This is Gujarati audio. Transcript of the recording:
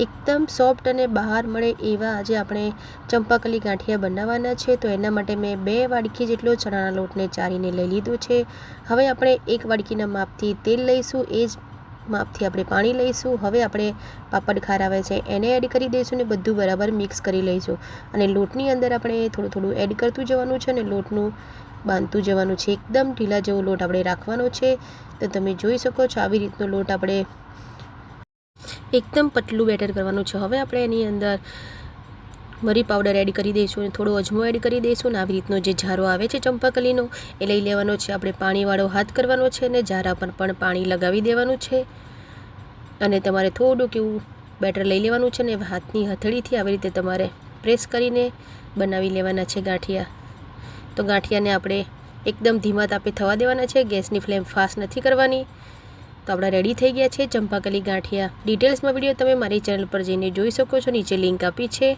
એકદમ સોફ્ટ અને બહાર મળે એવા આજે આપણે ચંપાકલી ગાંઠિયા બનાવવાના છે. તો એના માટે મેં બે વાડકી જેટલો ચણાના લોટને ચારીને લઈ લીધો છે. હવે આપણે એક વાડકીના માપથી તેલ લઈશું, એ જ માપથી આપણે પાણી લઈશું. હવે આપણે પાપડ ખાર આવે છે, એને એડ કરી દઈશું ને બધું બરાબર મિક્સ કરી લઈશું. અને લોટની અંદર આપણે થોડું થોડું એડ કરતું જવાનું છે અને લોટનું બાંધતું જવાનું છે. એકદમ ઢીલા જેવો લોટ આપણે રાખવાનો છે. તો તમે જોઈ શકો છો, આવી રીતનો લોટ આપણે એકદમ પતલું બેટર કરવાનું છે. હવે આપણે એની અંદર મરી પાવડર એડ કરી દઈશું અને થોડો અજમો એડ કરી દઈશું અને આવી રીતનો જે ઝારો આવે છે ચંપાકલીનો, એ લઈ લેવાનો છે. આપણે પાણીવાળો હાથ કરવાનો છે અને ઝારા પર પણ પાણી લગાવી દેવાનું છે. અને તમારે થોડુંક એવું બેટર લઈ લેવાનું છે ને હાથની હથેળીથી આવી રીતે તમારે પ્રેસ કરીને બનાવી લેવાના છે ગાંઠિયા. તો ગાંઠિયાને આપણે એકદમ ધીમા તાપે થવા દેવાના છે. ગેસની ફ્લેમ ફાસ્ટ નથી કરવાની. તો આપણા રેડી થઈ ગયા છે ચંપાકલી ગાંઠિયા. ડિટેલ્સમાં વીડિયો તમે મારી ચેનલ પર જઈને જોઈ શકો છો. નીચે લિંક આપી છે.